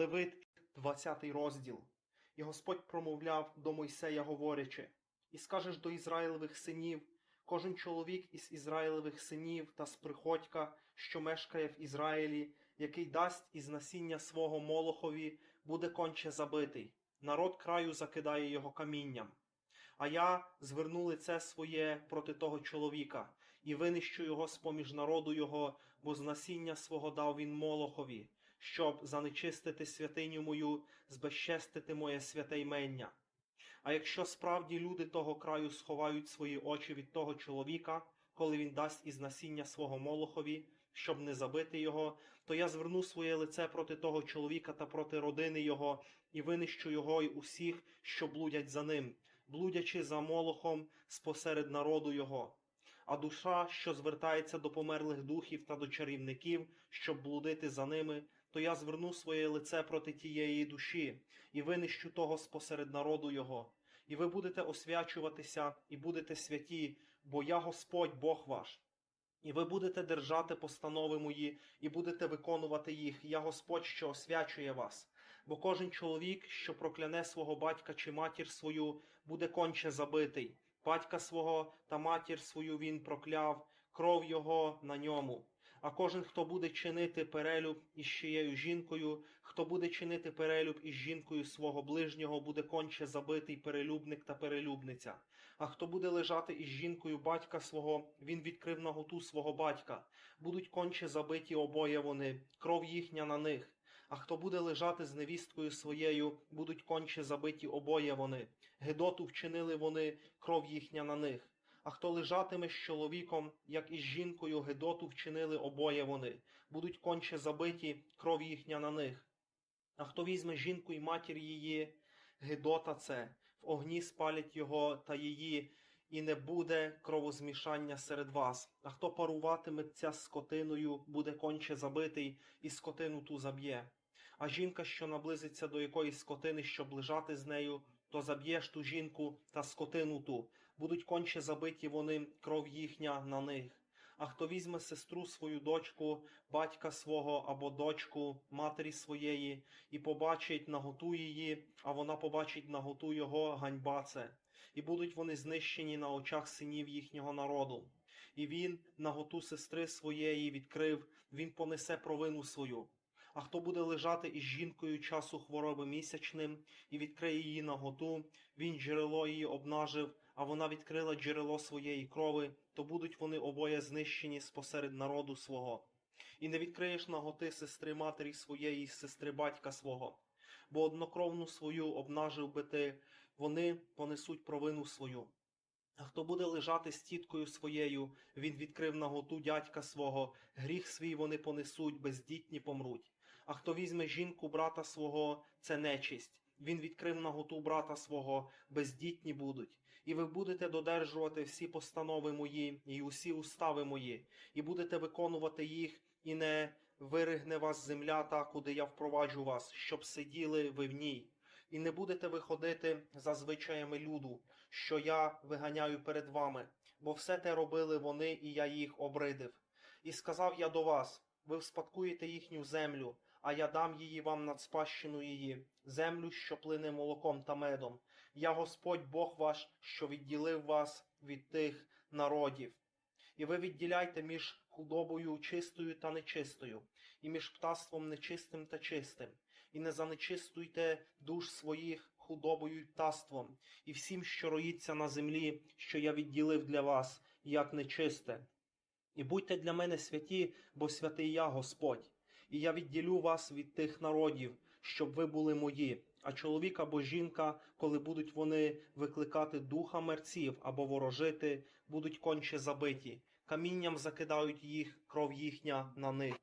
Левит, 20 розділ. І Господь промовляв до Мойсея, говорячи: І скажеш до Ізраїлевих синів, кожен чоловік із Ізраїлевих синів та з приходька, що мешкає в Ізраїлі, який дасть із насіння свого молохові, буде конче забитий. Народ краю закидає його камінням. А я зверну лице своє проти того чоловіка і винищу його з поміж народу його, бо з насіння свого дав він молохові, щоб занечистити святиню мою, збезчестити моє святе ймення. А якщо справді люди того краю сховають свої очі від того чоловіка, коли він дасть із насіння свого молохові, щоб не забити його, то я зверну своє лице проти того чоловіка та проти родини його, і винищу його й усіх, що блудять за ним, блудячи за молохом спосеред народу його. А душа, що звертається до померлих духів та до чарівників, щоб блудити за ними, то я зверну своє лице проти тієї душі і винищу того спосеред народу його. І ви будете освячуватися і будете святі, бо я Господь Бог ваш. І ви будете держати постанови мої, і будете виконувати їх. Я Господь, що освячує вас. Бо кожен чоловік, що прокляне свого батька чи матір свою, буде конче забитий. Батька свого та матір свою він прокляв, кров його на ньому. А кожен, хто буде чинити перелюб із чиєю жінкою, хто буде чинити перелюб із жінкою свого ближнього, буде конче забитий перелюбник та перелюбниця. А хто буде лежати із жінкою батька свого, він відкрив наготу свого батька. Будуть конче забиті обоє вони, кров їхня на них. А хто буде лежати з невісткою своєю, будуть конче забиті обоє вони. Гедоту вчинили вони, кров їхня на них. А хто лежатиме з чоловіком, як і з жінкою, Гедоту вчинили обоє вони, будуть конче забиті, кров їхня на них. А хто візьме жінку і матір її, Гедота це, в огні спалять його та її, і не буде кровозмішання серед вас. А хто паруватиметься скотиною, буде конче забитий, і скотину ту заб'є. А жінка, що наблизиться до якоїсь скотини, щоб лежати з нею, то заб'єш ту жінку та скотину ту, будуть конче забиті вони, кров їхня на них. А хто візьме сестру свою дочку, батька свого або дочку, матері своєї, і побачить наготу її, а вона побачить наготу його, ганьба це, і будуть вони знищені на очах синів їхнього народу. І він наготу сестри своєї відкрив, він понесе провину свою. А хто буде лежати із жінкою часу хвороби місячним і відкриє її наготу, він джерело її обнажив, а вона відкрила джерело своєї крови, то будуть вони обоє знищені спосеред народу свого. І не відкриєш наготи сестри матері своєї, сестри батька свого, бо однокровну свою обнажив би ти, вони понесуть провину свою. А хто буде лежати з тіткою своєю, він відкрив наготу дядька свого, гріх свій вони понесуть, бездітні помруть. А хто візьме жінку брата свого, це нечисть. Він відкрив наготу брата свого, бездітні будуть. І ви будете додержувати всі постанови мої і усі устави мої, і будете виконувати їх, і не виригне вас земля та, куди я впроваджу вас, щоб сиділи ви в ній. І не будете виходити за звичаями люду, що я виганяю перед вами, бо все те робили вони, і я їх обридив. І сказав я до вас: ви вспадкуєте їхню землю, а я дам її вам над спадщину її, землю, що плине молоком та медом. Я Господь Бог ваш, що відділив вас від тих народів. І ви відділяйте між худобою чистою та нечистою, і між птаством нечистим та чистим, і не занечистуйте душ своїх худобою й птаством, і всім, що роїться на землі, що я відділив для вас, як нечисте. І будьте для мене святі, бо святий я Господь, і я відділю вас від тих народів, щоб ви були мої. А чоловік або жінка, коли будуть вони викликати духа мерців або ворожити, будуть конче забиті, камінням закидають їх, кров їхня на них.